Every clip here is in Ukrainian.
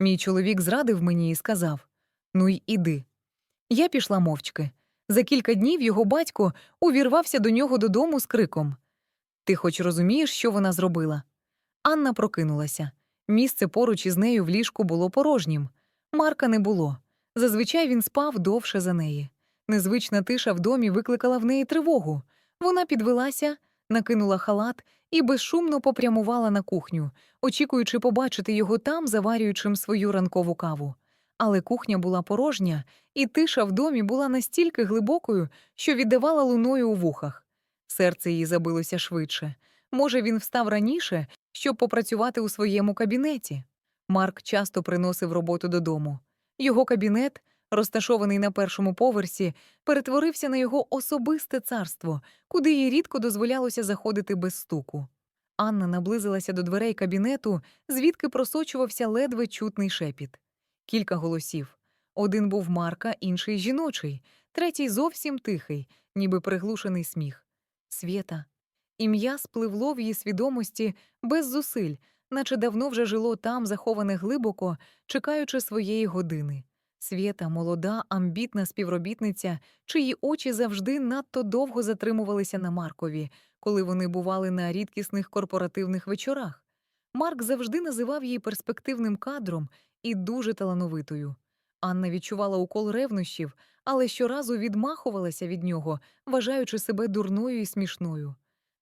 Мій чоловік зрадив мені і сказав: Ну й іди. Я пішла мовчки. За кілька днів його батько увірвався до нього додому з криком: Ти хоч розумієш, що вона зробила? Анна прокинулася. Місце поруч із нею в ліжку було порожнім. Марка не було. Зазвичай він спав довше за неї. Незвична тиша в домі викликала в неї тривогу. Вона підвелася, накинула халат і безшумно попрямувала на кухню, очікуючи побачити його там, заварюючим свою ранкову каву. Але кухня була порожня, і тиша в домі була настільки глибокою, що віддавала луною у вухах. Серце її забилося швидше. Може, він встав раніше, щоб попрацювати у своєму кабінеті. Марк часто приносив роботу додому. Його кабінет, розташований на першому поверсі, перетворився на його особисте царство, куди їй рідко дозволялося заходити без стуку. Анна наблизилася до дверей кабінету, звідки просочувався ледве чутний шепіт. Кілька голосів. Один був Марка, інший жіночий, третій зовсім тихий, ніби приглушений сміх. Свєта. Ім'я спливло в її свідомості без зусиль, наче давно вже жило там, заховане глибоко, чекаючи своєї години. Свєта, молода, амбітна співробітниця, чиї очі завжди надто довго затримувалися на Маркові, коли вони бували на рідкісних корпоративних вечорах. Марк завжди називав її перспективним кадром і дуже талановитою. Анна відчувала укол ревнощів, але щоразу відмахувалася від нього, вважаючи себе дурною і смішною.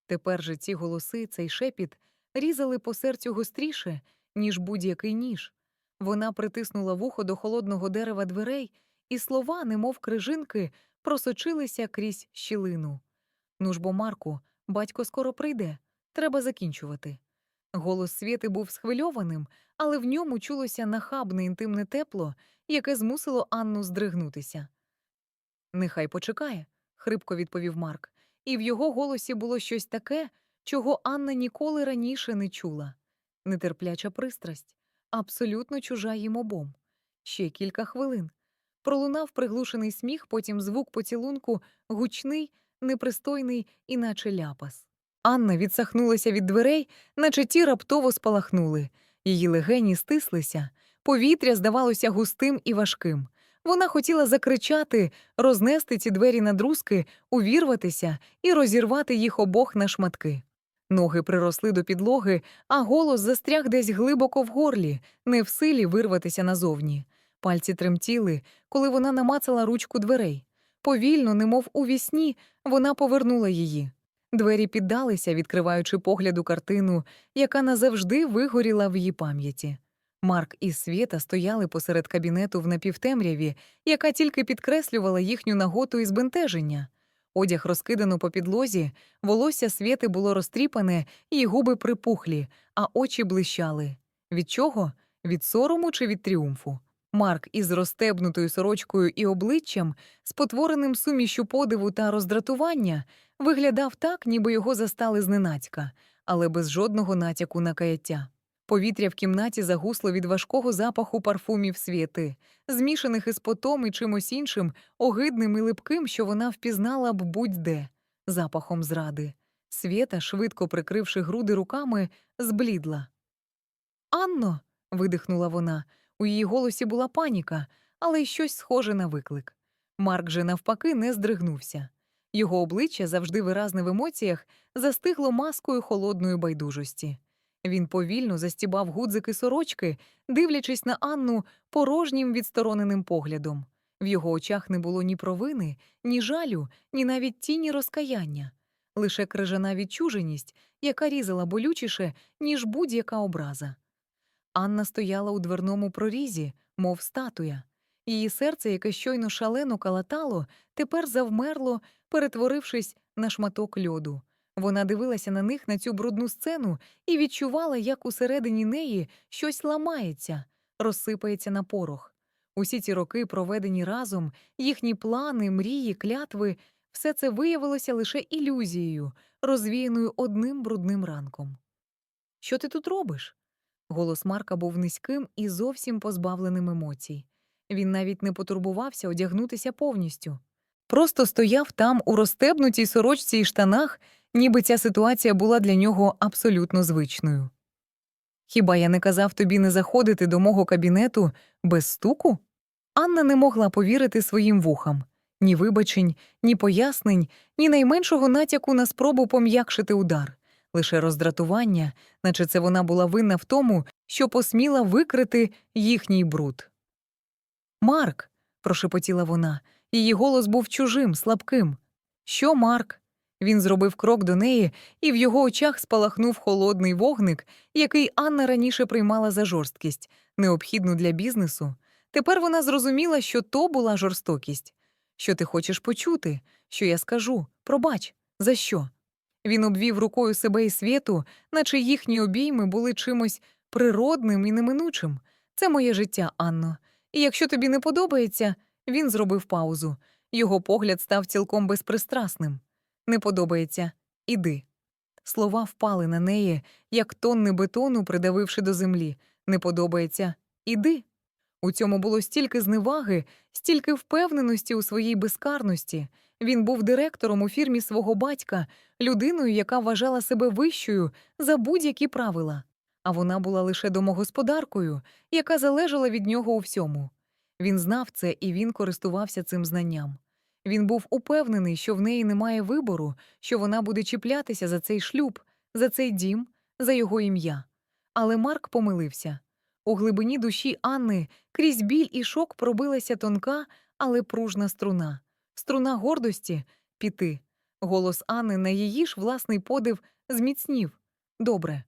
Тепер же ці голоси, цей шепіт, різали по серцю гостріше, ніж будь-який ніж. Вона притиснула вухо до холодного дерева дверей, і слова, немов крижинки, просочилися крізь щілину. Ну ж бо, Марку, батько скоро прийде, треба закінчувати. Голос Свєти був схвильованим, але в ньому чулося нахабне інтимне тепло, яке змусило Анну здригнутися. Нехай почекає, хрипко відповів Марк, і в його голосі було щось таке, чого Анна ніколи раніше не чула. Нетерпляча пристрасть, абсолютно чужа їм обом. Ще кілька хвилин. Пролунав приглушений сміх, потім звук поцілунку, гучний, непристойний, іначе ляпас. Анна відсахнулася від дверей, наче ті раптово спалахнули. Її легені стислися, повітря здавалося густим і важким. Вона хотіла закричати, рознести ці двері на друзки, увірватися і розірвати їх обох на шматки. Ноги приросли до підлоги, а голос застряг десь глибоко в горлі, не в силі вирватися назовні. Пальці тремтіли, коли вона намацала ручку дверей. Повільно, немов у вісні, вона повернула її. Двері піддалися, відкриваючи погляду картину, яка назавжди вигоріла в її пам'яті. Марк і Свєта стояли посеред кабінету в напівтемряві, яка тільки підкреслювала їхню наготу і збентеження. Одяг розкидано по підлозі, волосся Свєти було розтріпане, її губи припухлі, а очі блищали. Від чого? Від сорому чи від тріумфу? Марк із розстебнутою сорочкою і обличчям, спотвореним сумішю подиву та роздратування, виглядав так, ніби його застали зненацька, але без жодного натяку на каяття. Повітря в кімнаті загусло від важкого запаху парфумів світи, змішаних із потом і чимось іншим, огидним і липким, що вона впізнала б будь-де, запахом зради. Свєта, швидко прикривши груди руками, зблідла. Анно. видихнула вона. У її голосі була паніка, але й щось схоже на виклик. Марк же, навпаки, не здригнувся. Його обличчя, завжди виразне в емоціях, застигло маскою холодної байдужості. Він повільно застібав гудзики сорочки, дивлячись на Анну порожнім відстороненим поглядом. В його очах не було ні провини, ні жалю, ні навіть тіні розкаяння, лише крижана відчуженість, яка різала болючіше, ніж будь-яка образа. Анна стояла у дверному прорізі, мов статуя. Її серце, яке щойно шалено калатало, тепер завмерло, перетворившись на шматок льоду. Вона дивилася на них на цю брудну сцену і відчувала, як усередині неї щось ламається, розсипається на порох. Усі ці роки, проведені разом, їхні плани, мрії, клятви, все це виявилося лише ілюзією, розвіяною одним брудним ранком. Що ти тут робиш? Голос Марка був низьким і зовсім позбавленим емоцій. Він навіть не потурбувався одягнутися повністю. Просто стояв там у розстебнутій сорочці і штанах, ніби ця ситуація була для нього абсолютно звичною. Хіба я не казав тобі не заходити до мого кабінету без стуку? Анна не могла повірити своїм вухам ні вибачень, ні пояснень, ні найменшого натяку на спробу пом'якшити удар, лише роздратування, наче це вона була винна в тому, що посміла викрити їхній бруд. Марк, прошепотіла вона, її голос був чужим, слабким. Що, Марк? Він зробив крок до неї, і в його очах спалахнув холодний вогник, який Анна раніше приймала за жорсткість, необхідну для бізнесу. Тепер вона зрозуміла, що то була жорстокість. Що ти хочеш почути? Що я скажу? Пробач, за що? Він обвів рукою себе і світу, наче їхні обійми були чимось природним і неминучим. Це моє життя, Анно. І якщо тобі не подобається, він зробив паузу. Його погляд став цілком безпристрасним. Не подобається, іди. Слова впали на неї, як тонни бетону, придавивши до землі. Не подобається, іди. У цьому було стільки зневаги, стільки впевненості у своїй безкарності. Він був директором у фірмі свого батька, людиною, яка вважала себе вищою за будь-які правила. А вона була лише домогосподаркою, яка залежала від нього у всьому. Він знав це і він користувався цим знанням. Він був упевнений, що в неї немає вибору, що вона буде чіплятися за цей шлюб, за цей дім, за його ім'я. Але Марк помилився. У глибині душі Анни крізь біль і шок пробилася тонка, але пружна струна. Струна гордості піти. Голос Анни на її ж власний подив зміцнів. Добре.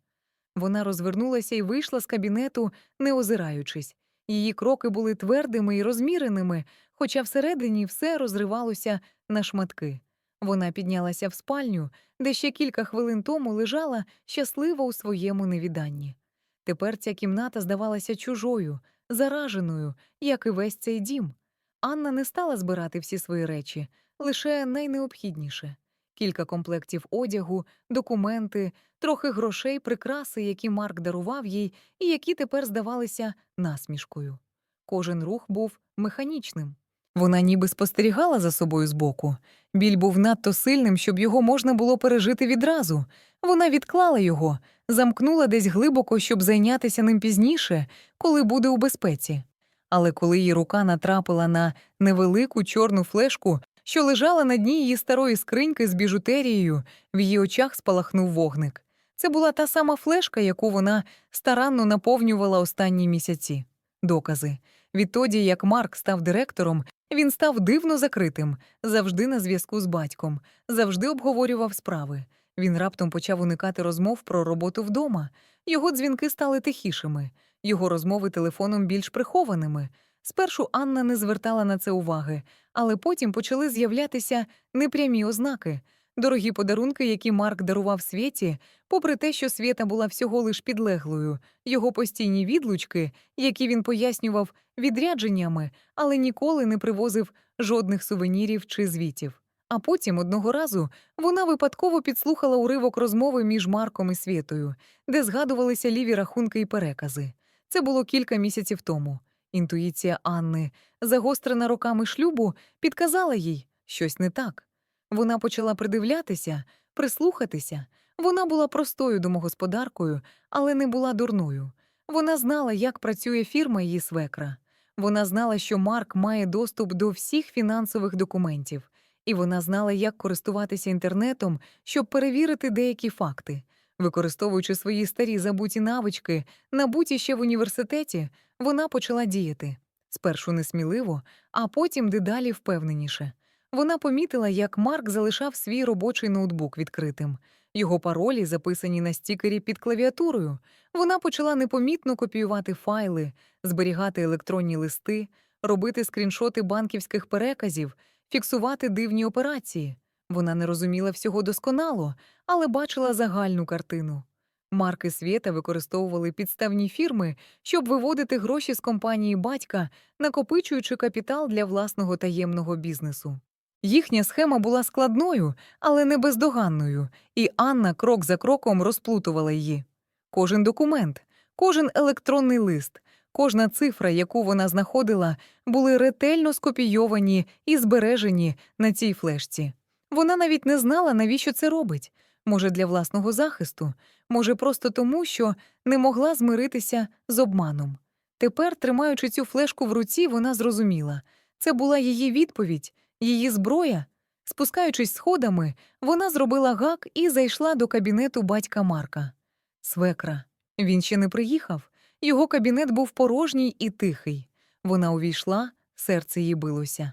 Вона розвернулася і вийшла з кабінету, не озираючись. Її кроки були твердими і розміреними, хоча всередині все розривалося на шматки. Вона піднялася в спальню, де ще кілька хвилин тому лежала щаслива у своєму невіданні. Тепер ця кімната здавалася чужою, зараженою, як і весь цей дім. Анна не стала збирати всі свої речі, лише найнеобхідніше кілька комплектів одягу, документи, трохи грошей, прикраси, які Марк дарував їй, і які тепер здавалися насмішкою. Кожен рух був механічним. Вона ніби спостерігала за собою збоку. Біль був надто сильним, щоб його можна було пережити відразу. Вона відклала його, замкнула десь глибоко, щоб зайнятися ним пізніше, коли буде у безпеці. Але коли її рука натрапила на невелику чорну флешку, що лежала на дні її старої скриньки з біжутерією, в її очах спалахнув вогник. Це була та сама флешка, яку вона старанно наповнювала останні місяці. Докази. Відтоді, як Марк став директором, він став дивно закритим, завжди на зв'язку з батьком, завжди обговорював справи. Він раптом почав уникати розмов про роботу вдома. Його дзвінки стали тихішими, його розмови телефоном більш прихованими. Спершу Анна не звертала на це уваги, але потім почали з'являтися непрямі ознаки. Дорогі подарунки, які Марк дарував світі, попри те, що свята була всього лиш підлеглою, його постійні відлучки, які він пояснював відрядженнями, але ніколи не привозив жодних сувенірів чи звітів. А потім одного разу вона випадково підслухала уривок розмови між Марком і Світою, де згадувалися ліві рахунки і перекази. Це було кілька місяців тому. Інтуїція Анни, загострена роками шлюбу, підказала їй щось не так. Вона почала придивлятися, прислухатися. Вона була простою домогосподаркою, але не була дурною. Вона знала, як працює фірма її свекра. Вона знала, що Марк має доступ до всіх фінансових документів, і вона знала, як користуватися інтернетом, щоб перевірити деякі факти. Використовуючи свої старі забуті навички, набуті ще в університеті, вона почала діяти спершу несміливо, а потім дедалі впевненіше. Вона помітила, як Марк залишав свій робочий ноутбук відкритим. Його паролі записані на стікері під клавіатурою. Вона почала непомітно копіювати файли, зберігати електронні листи, робити скріншоти банківських переказів, фіксувати дивні операції. Вона не розуміла всього досконало, але бачила загальну картину. Марки Свєта використовували підставні фірми, щоб виводити гроші з компанії батька, накопичуючи капітал для власного таємного бізнесу. Їхня схема була складною, але не бездоганною, і Анна крок за кроком розплутувала її. Кожен документ, кожен електронний лист, кожна цифра, яку вона знаходила, були ретельно скопійовані і збережені на цій флешці. Вона навіть не знала, навіщо це робить. Може, для власного захисту, може, просто тому, що не могла змиритися з обманом. Тепер, тримаючи цю флешку в руці, вона зрозуміла це була її відповідь, її зброя. Спускаючись сходами, вона зробила гак і зайшла до кабінету батька Марка. Свекра. Він ще не приїхав. Його кабінет був порожній і тихий. Вона увійшла, серце їй билося.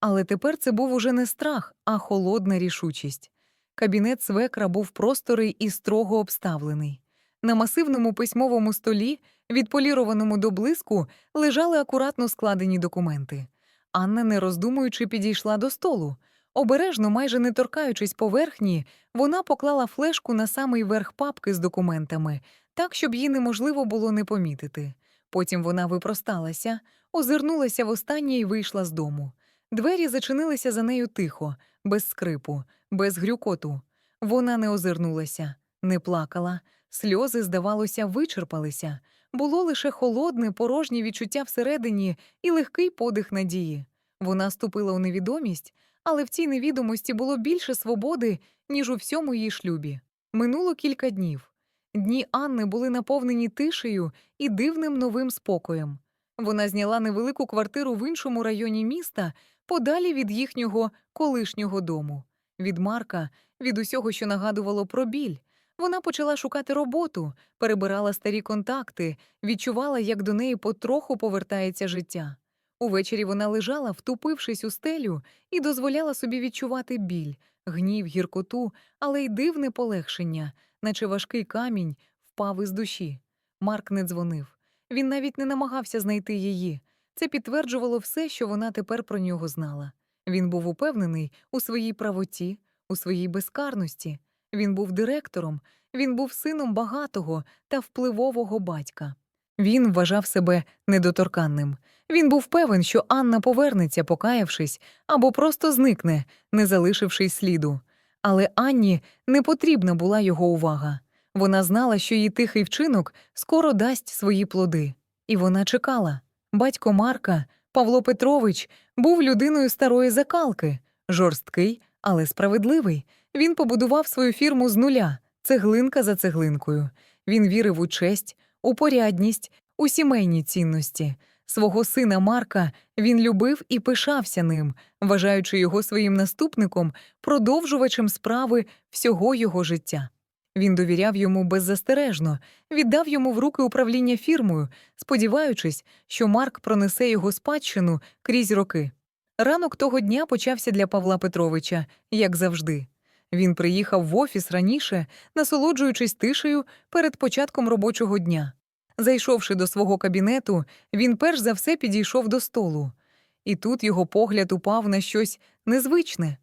Але тепер це був уже не страх, а холодна рішучість. Кабінет свекра був просторий і строго обставлений. На масивному письмовому столі, відполірованому до блиску, лежали акуратно складені документи. Анна, не роздумуючи, підійшла до столу. Обережно, майже не торкаючись поверхні, вона поклала флешку на самий верх папки з документами, так, щоб її неможливо було не помітити. Потім вона випросталася, озирнулася востаннє і вийшла з дому. Двері зачинилися за нею тихо, без скрипу, без грюкоту. Вона не озирнулася, не плакала, сльози, здавалося, вичерпалися. Було лише холодне, порожнє відчуття всередині і легкий подих надії. Вона ступила у невідомість, але в цій невідомості було більше свободи, ніж у всьому її шлюбі. Минуло кілька днів. Дні Анни були наповнені тишею і дивним новим спокоєм. Вона зняла невелику квартиру в іншому районі міста, подалі від їхнього колишнього дому, від Марка, від усього, що нагадувало про біль. Вона почала шукати роботу, перебирала старі контакти, відчувала, як до неї потроху повертається життя. Увечері вона лежала, втупившись у стелю, і дозволяла собі відчувати біль, гнів, гіркоту, але й дивне полегшення, наче важкий камінь впав із душі. Марк не дзвонив. Він навіть не намагався знайти її. Це підтверджувало все, що вона тепер про нього знала. Він був упевнений у своїй правоті, у своїй безкарності. Він був директором, він був сином багатого та впливового батька. Він вважав себе недоторканним. Він був певен, що Анна повернеться, покаявшись, або просто зникне, не залишивши сліду. Але Анні не потрібна була його увага. Вона знала, що її тихий вчинок скоро дасть свої плоди. І вона чекала. Батько Марка, Павло Петрович, був людиною старої закалки, жорсткий, але справедливий. Він побудував свою фірму з нуля, цеглинка за цеглинкою. Він вірив у честь, у порядність, у сімейні цінності. Свого сина Марка він любив і пишався ним, вважаючи його своїм наступником, продовжувачем справи всього його життя. Він довіряв йому беззастережно, віддав йому в руки управління фірмою, сподіваючись, що Марк пронесе його спадщину крізь роки. Ранок того дня почався для Павла Петровича, як завжди. Він приїхав в офіс раніше, насолоджуючись тишею перед початком робочого дня. Зайшовши до свого кабінету, він перш за все підійшов до столу. І тут його погляд упав на щось незвичне.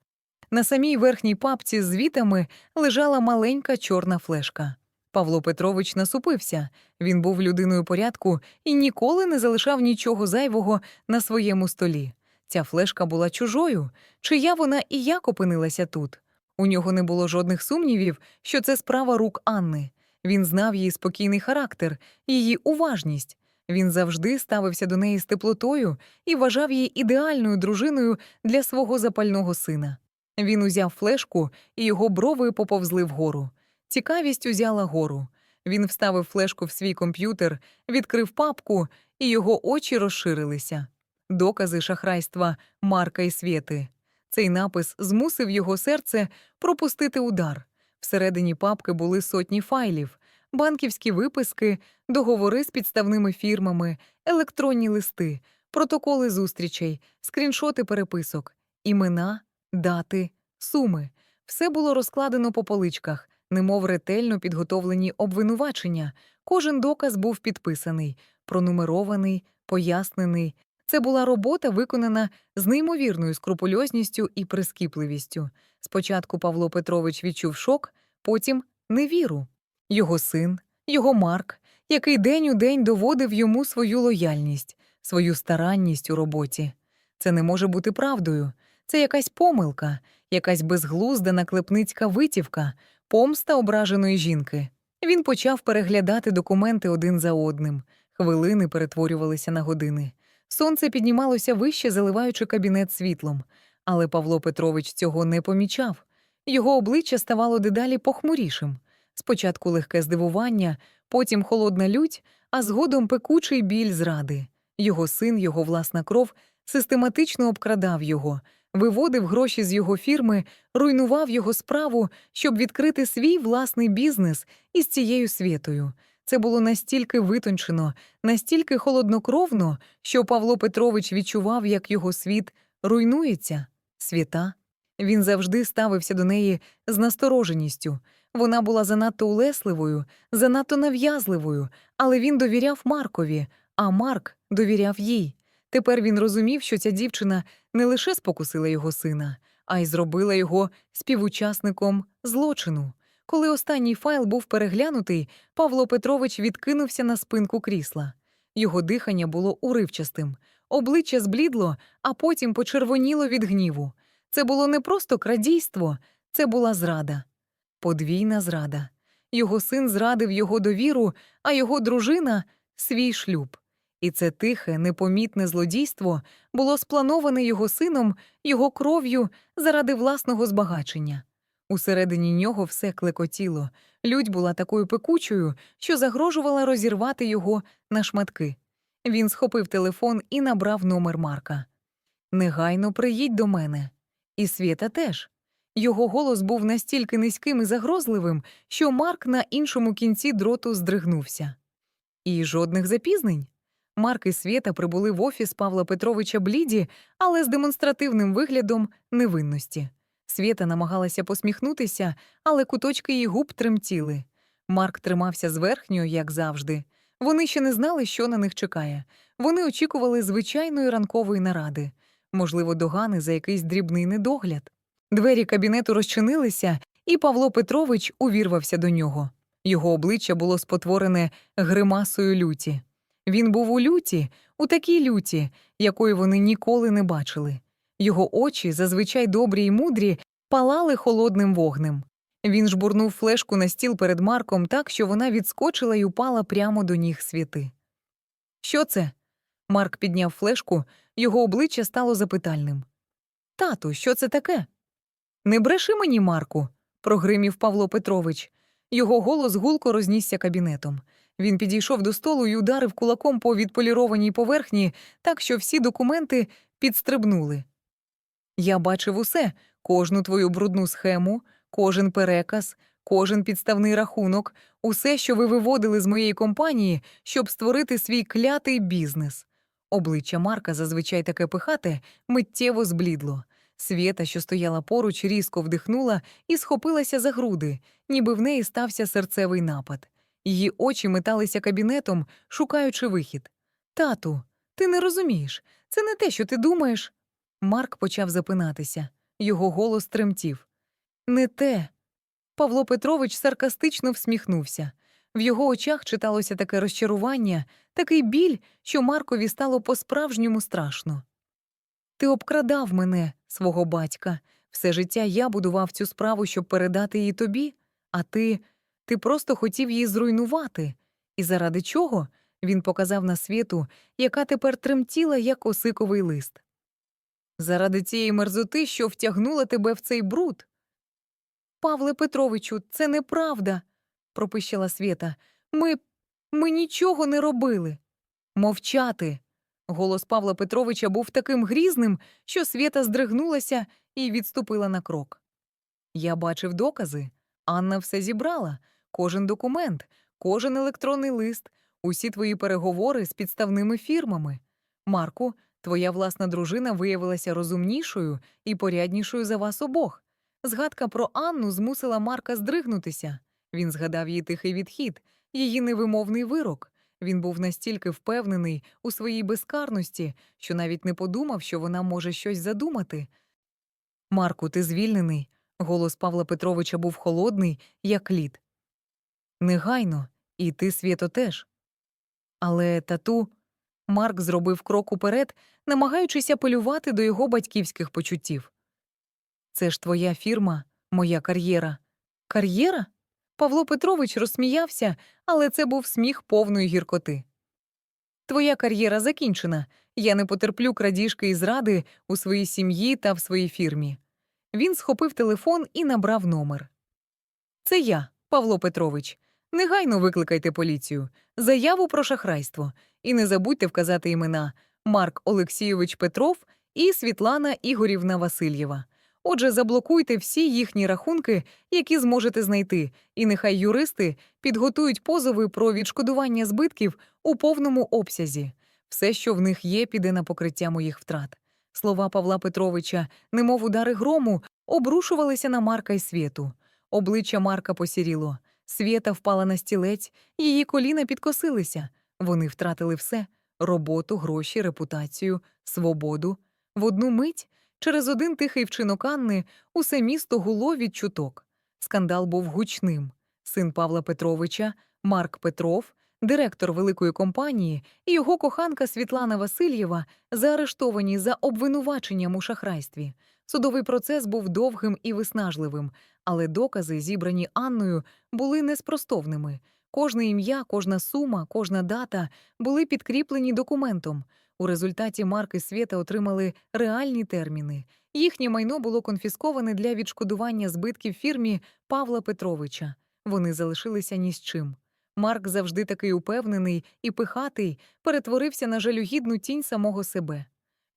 На самій верхній папці з звітами лежала маленька чорна флешка. Павло Петрович насупився. Він був людиною порядку і ніколи не залишав нічого зайвого на своєму столі. Ця флешка була чужою, чия вона і як опинилася тут. У нього не було жодних сумнівів, що це справа рук Анни. Він знав її спокійний характер, її уважність. Він завжди ставився до неї з теплотою і вважав її ідеальною дружиною для свого запального сина. Він узяв флешку, і його брови поповзли вгору. Цікавість узяла гору. Він вставив флешку в свій комп'ютер, відкрив папку, і його очі розширилися. Докази шахрайства Марка і Свєти. Цей напис змусив його серце пропустити удар. Всередині папки були сотні файлів, банківські виписки, договори з підставними фірмами, електронні листи, протоколи зустрічей, скріншоти переписок, імена, дати, суми. Все було розкладено по поличках, немов ретельно підготовлені обвинувачення. Кожен доказ був підписаний, пронумерований, пояснений. Це була робота, виконана з неймовірною скрупульозністю і прискіпливістю. Спочатку Павло Петрович відчув шок, потім невіру. Його син, його Марк, який день у день доводив йому свою лояльність, свою старанність у роботі. Це не може бути правдою. Це якась помилка, якась безглузда наклепницька витівка, помста ображеної жінки. Він почав переглядати документи один за одним. Хвилини перетворювалися на години. Сонце піднімалося вище, заливаючи кабінет світлом. Але Павло Петрович цього не помічав. Його обличчя ставало дедалі похмурішим. Спочатку легке здивування, потім холодна лють, а згодом пекучий біль зради. Його син, його власна кров систематично обкрадав його, виводив гроші з його фірми, руйнував його справу, щоб відкрити свій власний бізнес із цією світою. Це було настільки витончено, настільки холоднокровно, що Павло Петрович відчував, як його світ руйнується, світа. Він завжди ставився до неї з настороженістю. Вона була занадто улесливою, занадто нав'язливою, але він довіряв Маркові, а Марк довіряв їй. Тепер він розумів, що ця дівчина не лише спокусила його сина, а й зробила його співучасником злочину. Коли останній файл був переглянутий, Павло Петрович відкинувся на спинку крісла. Його дихання було уривчастим, обличчя зблідло, а потім почервоніло від гніву. Це було не просто крадійство, це була зрада. Подвійна зрада. Його син зрадив його довіру, а його дружина свій шлюб. І це тихе, непомітне злодійство було сплановане його сином, його кров'ю заради власного збагачення. Усередині нього все клекотіло. Людь була такою пекучою, що загрожувала розірвати його на шматки. Він схопив телефон і набрав номер Марка. Негайно приїдь до мене. І Свєта теж. Його голос був настільки низьким і загрозливим, що Марк на іншому кінці дроту здригнувся. І жодних запізнень. Марк і Свєта прибули в офіс Павла Петровича бліді, але з демонстративним виглядом невинності. Свєта намагалася посміхнутися, але куточки її губ тремтіли. Марк тримався зверхньо, як завжди. Вони ще не знали, що на них чекає. Вони очікували звичайної ранкової наради, можливо, догани за якийсь дрібний недогляд. Двері кабінету розчинилися, і Павло Петрович увірвався до нього. Його обличчя було спотворене гримасою люті. Він був у люті, у такій люті, якої вони ніколи не бачили. Його очі, зазвичай добрі й мудрі, палали холодним вогнем. Він жбурнув флешку на стіл перед Марком так, що вона відскочила й упала прямо до ніг світи. Що це? Марк підняв флешку, його обличчя стало запитальним. Тату, що це таке? Не бреши мені, Марку, прогримів Павло Петрович. Його голос гулко рознісся кабінетом. Він підійшов до столу і ударив кулаком по відполірованій поверхні, так що всі документи підстрибнули. Я бачив усе кожну твою брудну схему, кожен переказ, кожен підставний рахунок, усе, що ви виводили з моєї компанії, щоб створити свій клятий бізнес. Обличчя Марка, зазвичай таке пихате, миттєво зблідло. Свєта, що стояла поруч, різко вдихнула і схопилася за груди, ніби в неї стався серцевий напад. Її очі металися кабінетом, шукаючи вихід. Тату, ти не розумієш. Це не те, що ти думаєш. Марк почав запинатися. Його голос тремтів. Не те. Павло Петрович саркастично всміхнувся. В його очах читалося таке розчарування, такий біль, що Маркові стало по-справжньому страшно. Ти обкрадав мене, свого батька. Все життя я будував цю справу, щоб передати її тобі, а ти. Ти просто хотів її зруйнувати. І заради чого? Він показав на світу, яка тепер тремтіла, як осиковий лист. Заради цієї мерзоти, що втягнула тебе в цей бруд. Павле Петровичу, це неправда, пропищала Свєта. Ми. ми нічого не робили. Мовчати. Голос Павла Петровича був таким грізним, що Свєта здригнулася і відступила на крок. Я бачив докази. Анна все зібрала, кожен документ, кожен електронний лист, усі твої переговори з підставними фірмами. Марку, твоя власна дружина виявилася розумнішою і поряднішою за вас обох. Згадка про Анну змусила Марка здригнутися. Він згадав її тихий відхід, її невимовний вирок. Він був настільки впевнений у своїй безкарності, що навіть не подумав, що вона може щось задумати. Марку, ти звільнений. Голос Павла Петровича був холодний, як лід. Негайно, і ти, Свєто, теж. Але тату. Марк зробив крок уперед, намагаючись апелювати до його батьківських почуттів. Це ж твоя фірма, моя кар'єра. Кар'єра? Павло Петрович розсміявся, але це був сміх повної гіркоти. Твоя кар'єра закінчена. Я не потерплю крадіжки і зради у своїй сім'ї та в своїй фірмі. Він схопив телефон і набрав номер. Це я, Павло Петрович. Негайно викликайте поліцію. Заяву про шахрайство. І не забудьте вказати імена Марк Олексійович Петров і Світлана Ігорівна Васильєва. Отже, заблокуйте всі їхні рахунки, які зможете знайти, і нехай юристи підготують позови про відшкодування збитків у повному обсязі. Все, що в них є, піде на покриття моїх втрат. Слова Павла Петровича, немов удари грому, обрушувалися на Марка й світу. Обличчя Марка посіріло. Свєта впала на стілець, її коліна підкосилися. Вони втратили все роботу, гроші, репутацію, свободу. В одну мить, через один тихий вчинок Анни, усе місто гуло від чуток. Скандал був гучним. Син Павла Петровича, Марк Петров, директор великої компанії, і його коханка Світлана Васильєва заарештовані за обвинуваченням у шахрайстві. Судовий процес був довгим і виснажливим, але докази, зібрані Анною, були неспростовними. Кожне ім'я, кожна сума, кожна дата були підкріплені документом. У результаті Марк і Свєта отримали реальні терміни. Їхнє майно було конфісковане для відшкодування збитків фірмі Павла Петровича. Вони залишилися ні з чим. Марк, завжди такий упевнений і пихатий, перетворився на жалюгідну тінь самого себе.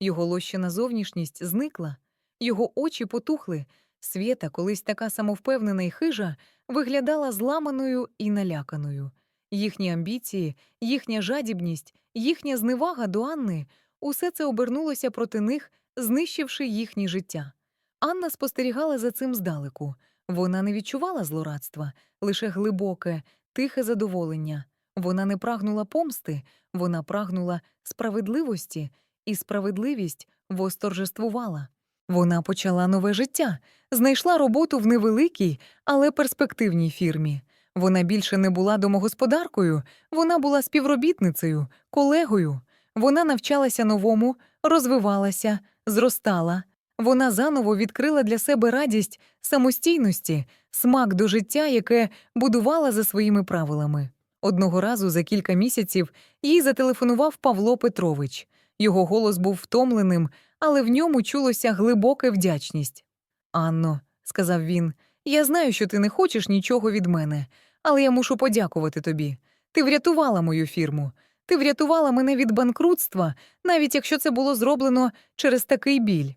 Його лощена зовнішність зникла, його очі потухли. Свєта, колись така самовпевнена і хижа, виглядала зламаною і наляканою. Їхні амбіції, їхня жадібність, їхня зневага до Анни усе це обернулося проти них, знищивши їхнє життя. Анна спостерігала за цим здалеку. Вона не відчувала злорадства, лише глибоке, тихе задоволення. Вона не прагнула помсти, вона прагнула справедливості, і справедливість восторжествувала. Вона почала нове життя, знайшла роботу в невеликій, але перспективній фірмі. Вона більше не була домогосподаркою, вона була співробітницею, колегою. Вона навчалася новому, розвивалася, зростала. Вона заново відкрила для себе радість самостійності, смак до життя, яке будувала за своїми правилами. Одного разу за кілька місяців їй зателефонував Павло Петрович. Його голос був втомленим, але в ньому чулося глибока вдячність. Анно, сказав він, я знаю, що ти не хочеш нічого від мене, але я мушу подякувати тобі. Ти врятувала мою фірму. Ти врятувала мене від банкрутства, навіть якщо це було зроблено через такий біль.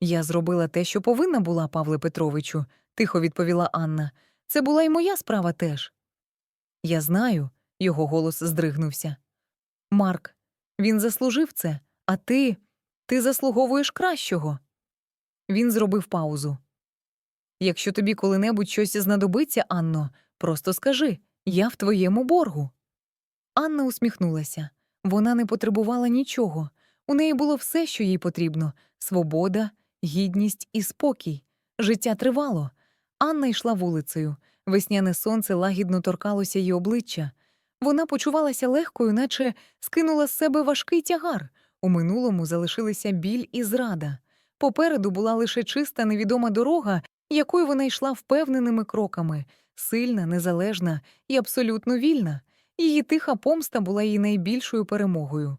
Я зробила те, що повинна була, Павле Петровичу, тихо відповіла Анна. Це була й моя справа теж. Я знаю, його голос здригнувся. Марк, він заслужив це, а ти. Ти заслуговуєш кращого. Він зробив паузу. Якщо тобі коли-небудь щось знадобиться, Анно, просто скажи я в твоєму боргу. Анна усміхнулася. Вона не потребувала нічого. У неї було все, що їй потрібно свобода, гідність і спокій. Життя тривало. Анна йшла вулицею. Весняне сонце лагідно торкалося її обличчя. Вона почувалася легкою, наче скинула з себе важкий тягар. У минулому залишилися біль і зрада. Попереду була лише чиста невідома дорога, якою вона йшла впевненими кроками, сильна, незалежна і абсолютно вільна. Її тиха помста була її найбільшою перемогою.